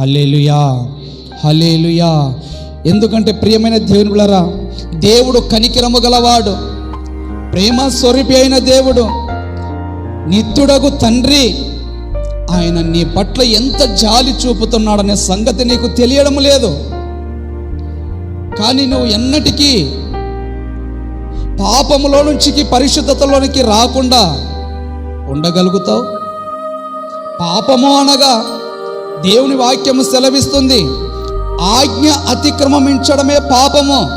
Hallelujah hallelujah ఎందుకంటే ప్రియమైన దేవునిలరా దేవుడు కనికిరము గలవాడు ప్రేమ స్వరూపి అయిన దేవుడు నిత్యుడగు తండ్రి. ఆయన నీ పట్ల ఎంత జాలి చూపుతున్నాడనే సంగతి నీకు తెలియడం లేదు. కానీ నువ్వు ఎన్నటికీ పాపములో నుంచి పరిశుద్ధతలోనికి రాకుండా ఉండగలుగుతావు. పాపము అనగా దేవుని వాక్యము సెలవిస్తుంది. ఆజ్ఞ అతిక్రమించడమే పాపము.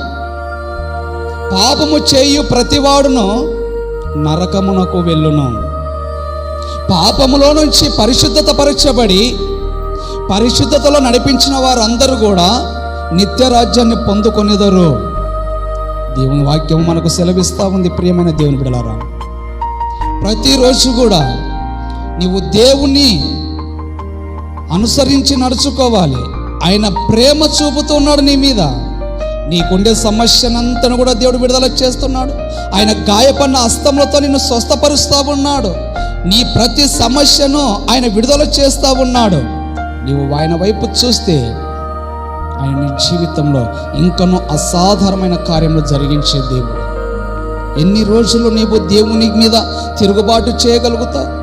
పాపము చేయు ప్రతివాడును నరకమునకు వెళ్ళును. పాపములో నుంచి పరిశుద్ధత పరచబడి పరిశుద్ధతలో నడిపించిన వారందరూ కూడా నిత్య రాజ్యాన్ని పొందుకొనేదరు. దేవుని వాక్యం మనకు సెలవిస్తూ ఉంది ప్రియమైన దేవుని బిడలారా. ప్రతిరోజు కూడా నీవు దేవుని అనుసరించి నడుచుకోవాలి. ఆయన ప్రేమ చూపుతున్నాడు నీ మీద. నీకుండే సమస్యనంతను కూడా దేవుడు విడుదల చేస్తున్నాడు. ఆయన గాయపడిన హస్తములతో నిన్ను స్వస్థపరుస్తూ ఉన్నాడు. నీ ప్రతి సమస్యను ఆయన విడుదల చేస్తూ ఉన్నాడు. నీవు ఆయన వైపు చూస్తే ఆయన నీ జీవితంలో ఇంకనూ అసాధారణమైన కార్యములు జరిగించే దేవుడు. ఎన్ని రోజులు నీవు దేవుని మీద తిరుగుబాటు చేయగలుగుతావు?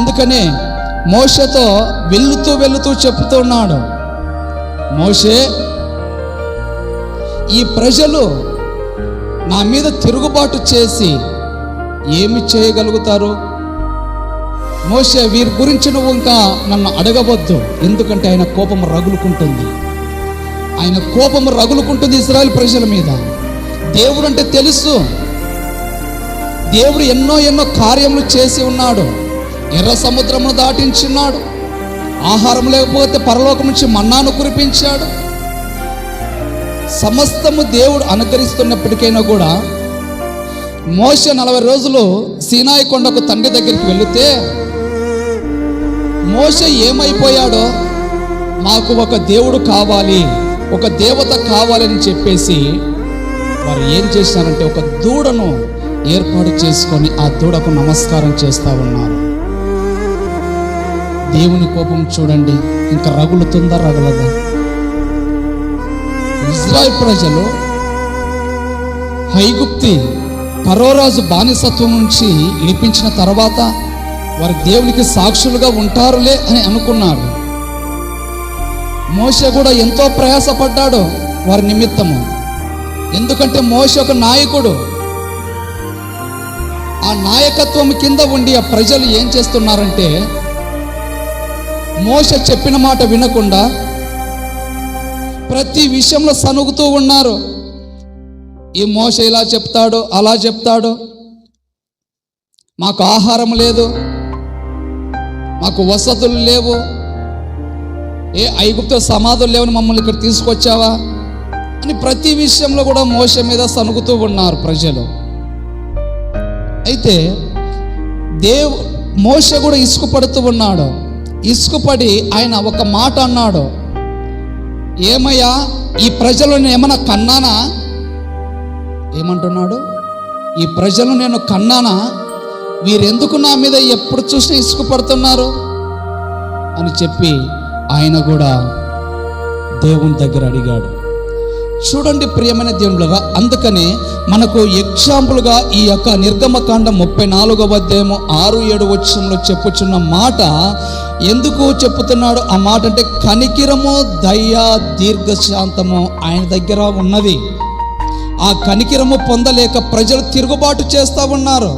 అందుకనే మోషతో వెళుతూ వెళుతూ చెప్తున్నాడు మోషే ఈ ప్రజలు నా మీద తిరుగుబాటు చేసి ఏమి చేయగలుగుతారు? మోషే వీరి గురించి నువ్వు ఇంకా నన్ను అడగవద్దు. ఎందుకంటే ఆయన కోపం రగులుకుంటుంది. ఆయన కోపం రగులుకుంటుంది ఇస్రాయల్ ప్రజల మీద. దేవుడు అంటే తెలుసు. దేవుడు ఎన్నో ఎన్నో కార్యములు చేసి ఉన్నాడు. ఎర్ర సముద్రమును దాటించున్నాడు ఆహారం లేకపోతే పరలోకం నుంచి మన్నాను కురిపించాడు. సమస్తము దేవుడు అనుకరిస్తున్నప్పటికైనా కూడా మోస నలభై రోజులు సీనాయి కొండకు తండ్రి దగ్గరికి వెళితే మోస ఏమైపోయాడో మాకు ఒక దేవుడు కావాలి ఒక దేవత కావాలని చెప్పేసి వారు ఏం చేశారంటే ఒక దూడను ఏర్పాటు చేసుకొని ఆ దూడకు నమస్కారం చేస్తూ ఉన్నారు. దేవుని కోపం చూడండి. ఇంకా రగులుతుందా రగలదా. ఇజ్రాయల్ ప్రజలు హైగుప్తి పరోరాజు బానిసత్వం నుంచి విడిపించిన తర్వాత వారు దేవునికి సాక్షులుగా ఉంటారులే అని అనుకున్నారు. మోస కూడా ఎంతో ప్రయాసపడ్డాడు వారి నిమిత్తము. ఎందుకంటే మోస ఒక నాయకుడు. ఆ నాయకత్వం కింద ఉండి ఆ ప్రజలు ఏం చేస్తున్నారంటే మోస చెప్పిన మాట వినకుండా ప్రతి విషయంలో సనుగుతూ ఉన్నారు. ఈ మోస ఇలా చెప్తాడు అలా చెప్తాడు? మాకు ఆహారం లేదు. మాకు వసతులు లేవు. ఏ ఐగుప్త సమాధులు లేవని మమ్మల్ని ఇక్కడ తీసుకొచ్చావా? అని ప్రతి విషయంలో కూడా మోస మీద సనుగుతూ ఉన్నారు ప్రజలు. అయితే దేవ్ మోస కూడా ఇసుకుపడుతూ ఉన్నాడు. ఇసుకుపడి ఆయన ఒక మాట అన్నాడు. ఏమయ్యా ఈ ప్రజలను ఏమైనా కన్నానా? ఏమంటున్నాడు? ఈ ప్రజలు నేను కన్నానా? వీరెందుకు నా మీద ఎప్పుడు చూసినా ఇసుకుపడుతున్నారు అని చెప్పి ఆయన కూడా దేవుని దగ్గర అడిగాడు. చూడండి ప్రియమైన దేవుడుగా అందుకనే మనకు ఎగ్జాంపుల్గా ఈ యొక్క నిర్గమకాండం ముప్పై నాలుగవ అధ్యాయము ఆరు ఏడు వచ్చంలో చెప్పుచున్న మాట ఎందుకు చెప్పుతున్నాడు? ఆ మాట అంటే కనికిరము దయ దీర్ఘశాంతము ఆయన దగ్గర ఉన్నది. ఆ కనికిరము పొందలేక ప్రజలు తిరుగుబాటు చేస్తూ ఉన్నారు.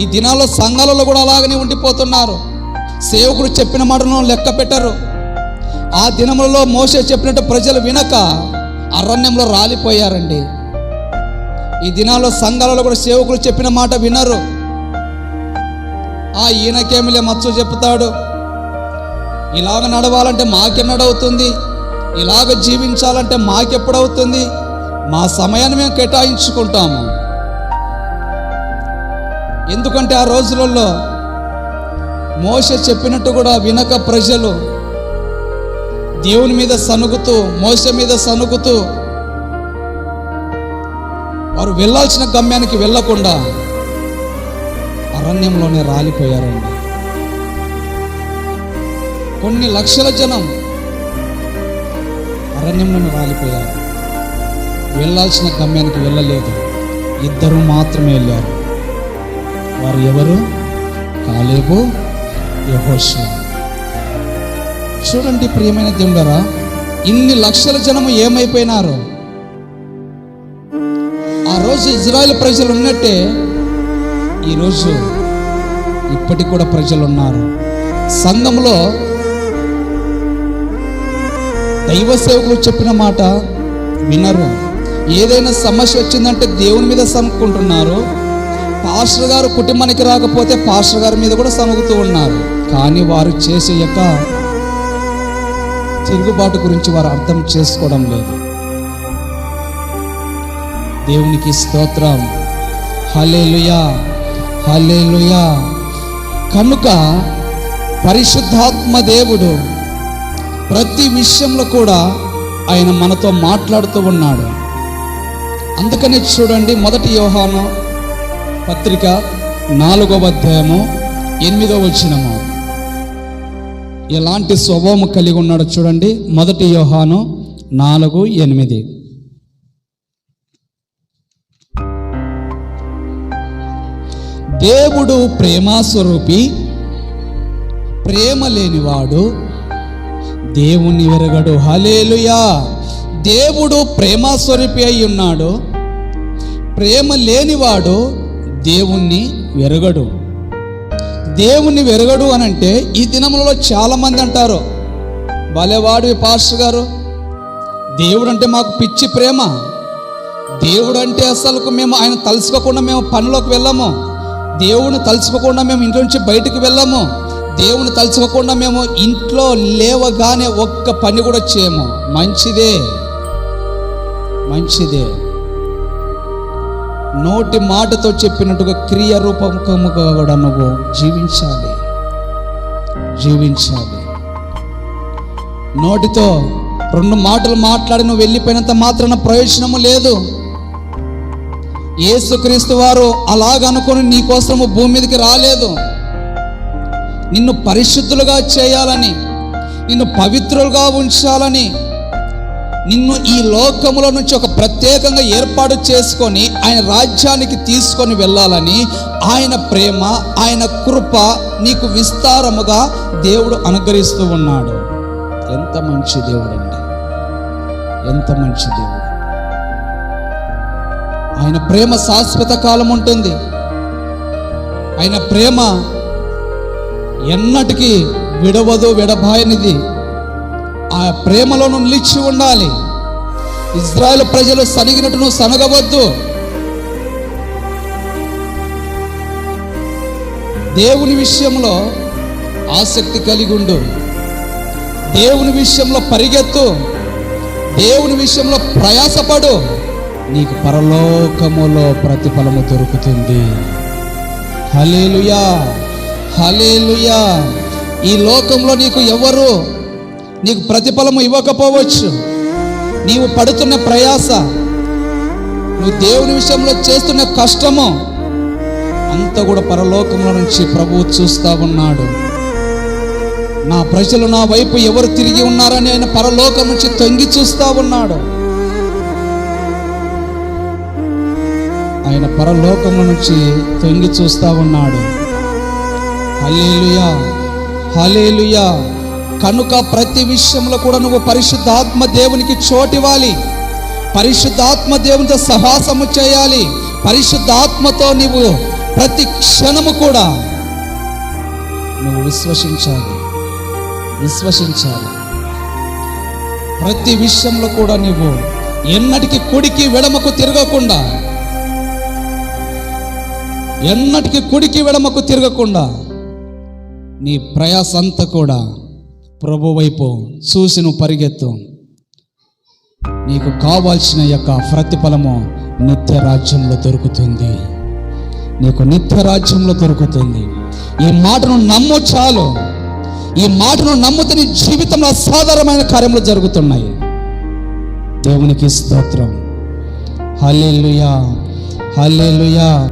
ఈ దినాల్లో సంఘాలలో కూడా అలాగనే ఉండిపోతున్నారు. సేవకుడు చెప్పిన మాటను లెక్క పెట్టరు. ఆ దినములలో మోసే చెప్పినట్టు ప్రజలు వినక అరణ్యంలో రాలిపోయారండి. ఈ దినాల్లో సంఘాలలో కూడా సేవకులు చెప్పిన మాట వినరు. ఆ ఈయనకేమిలే మచ్చు చెప్తాడు. ఇలాగ నడవాలంటే మాకెన్నడవుతుంది? ఇలాగ జీవించాలంటే మాకెప్పుడవుతుంది? మా సమయాన్ని మేము కేటాయించుకుంటాము. ఎందుకంటే ఆ రోజులలో మోస చెప్పినట్టు కూడా వినక ప్రజలు దేవుని మీద సనుగుతూ మోస మీద సనుగుతూ వారు వెళ్ళాల్సిన గమ్యానికి వెళ్ళకుండా అరణ్యంలోనే రాలిపోయారండి. కొన్ని లక్షల జనం అరణ్యంలోనే రాలిపోయారు. వెళ్ళాల్సిన గమ్యానికి వెళ్ళలేదు. ఇద్దరు మాత్రమే వెళ్ళారు. వారు ఎవరు? కాలేబు యహోషువ. చూడండి ప్రియమైన దేవుడరా ఇన్ని లక్షల జనము ఏమైపోయినారు. ఆ రోజు ఇజ్రాయెల్ ప్రజలు ఉన్నట్టే ఈరోజు ఇప్పటికి కూడా ప్రజలు ఉన్నారు. సంఘంలో దైవ సేవకులు చెప్పిన మాట వినరు. ఏదైనా సమస్య వచ్చిందంటే దేవుని మీద సమకుంటున్నారు. పాస్టర్ గారు కుటుంబానికి రాకపోతే పాస్టర్ గారి మీద కూడా సమగుతూ ఉన్నారు. కానీ వారు చేసే యొక్క తిరుగుబాటు గురించి వారు అర్థం చేసుకోవడం లేదు. దేవునికి స్తోత్రం. హలేలుయా హలేలుయా కనుక పరిశుద్ధాత్మ దేవుడు ప్రతి విషయంలో కూడా ఆయన మనతో మాట్లాడుతూ ఉన్నాడు. అందుకనే చూడండి మొదటి యోహాను పత్రిక నాలుగవ అధ్యాయము ఎనిమిదవ వచ్చినము ఎలాంటి స్వభావం కలిగి ఉన్నాడో చూడండి. మొదటి యోహాను నాలుగు ఎనిమిది. దేవుడు ప్రేమాస్వరూపి ప్రేమ లేనివాడు దేవుని వెరగడు హలేలుయా దేవుడు ప్రేమాస్వరూపి అయి ఉన్నాడు. ప్రేమ లేనివాడు దేవుణ్ణి వెరగడు దేవుణ్ణి వెరగడు అని అంటే ఈ దినములలో చాలామంది అంటారు భలేవాడు పాస్టర్ గారు. దేవుడు అంటే మాకు పిచ్చి ప్రేమ. దేవుడు అంటే అసలు మేము ఆయన తలుసుకోకుండా మేము పనిలోకి వెళ్ళము. దేవుని తలుచుకోకుండా మేము ఇంట్లో నుంచి బయటకు వెళ్ళము. దేవుని తలుచుకోకుండా మేము ఇంట్లో లేవగానే ఒక్క పని కూడా చేయము. మంచిదే. మంచిదే. నోటి మాటతో చెప్పినట్టుగా క్రియ రూపముఖముగా కూడా నువ్వు జీవించాలి. జీవించాలి. నోటితో రెండు మాటలు మాట్లాడి నువ్వు వెళ్ళిపోయినంత మాత్రాన ప్రయోజనము లేదు. యేసుక్రీస్తు వారు అలాగనుకొని నీ కోసము భూమి మీదకి రాలేదు. నిన్ను పరిశుద్ధులుగా చేయాలని నిన్ను పవిత్రులుగా ఉంచాలని నిన్ను ఈ లోకములో నుంచి ఒక ప్రత్యేకంగా ఏర్పాటు చేసుకొని ఆయన రాజ్యానికి తీసుకొని వెళ్ళాలని ఆయన ప్రేమ ఆయన కృప నీకు విస్తారముగా దేవుడు అనుగ్రహిస్తూ ఉన్నాడు. ఎంత మంచి దేవుడు అండి ఎంత మంచి దేవుడు. ఆయన ప్రేమ శాశ్వత కాలం ఉంటుంది. ఆయన ప్రేమ ఎన్నటికీ విడవదు విడబాయనిది. ఆ ప్రేమలోను నిలిచి ఉండాలి. ఇజ్రాయెల్ ప్రజలు సనిగినట్టు నువ్వు సనగవద్దు దేవుని విషయంలో ఆసక్తి కలిగి ఉండు. దేవుని విషయంలో పరిగెత్తు. దేవుని విషయంలో ప్రయాసపడు. నీకు పరలోకములో ప్రతిఫలము దొరుకుతుంది. హలేలుయా హలేలుయా ఈ లోకంలో నీకు ఎవరు నీకు ప్రతిఫలము ఇవ్వకపోవచ్చు. నీవు పడుతున్న ప్రయాస నువ్వు దేవుని విషయంలో చేస్తున్న కష్టము అంతా కూడా పరలోకంలో నుంచి ప్రభువు చూస్తా ఉన్నాడు. నా ప్రజలు నా వైపు ఎవరు తిరిగి ఉన్నారని ఆయన పరలోకం నుంచి తొంగి చూస్తా ఉన్నాడు. ఆయన పరలోకం నుంచి తొంగి చూస్తా ఉన్నాడు. హలేలుయా హలేలుయా కనుక ప్రతి విషయంలో కూడా నువ్వు పరిశుద్ధాత్మ దేవునికి చోటివ్వాలి. పరిశుద్ధాత్మ దేవునితో సహాసము చేయాలి. పరిశుద్ధాత్మతో నీవు ప్రతి క్షణము కూడా నువ్వు విశ్వసించాలి. విశ్వసించాలి. ప్రతి విషయంలో కూడా నువ్వు ఎన్నటికి కుడికి వెడమకు తిరగకుండా ఎన్నటికి కుడికి వెడమకు తిరగకుండా నీ ప్రయాసంతా కూడా ప్రభు వైపు చూసి నువ్వు పరిగెత్తు. నీకు కావాల్సిన యొక్క ప్రతిఫలము నిత్య రాజ్యంలో దొరుకుతుంది. నీకు నిత్య రాజ్యంలో దొరుకుతుంది. ఈ మాటను నమ్ము చాలు. ఈ మాటను నమ్ముతే నీ జీవితంలో అసాధారణమైన కార్యములు జరుగుతున్నాయి. దేవునికి స్తోత్రం. హల్లెలూయా. హల్లెలూయా.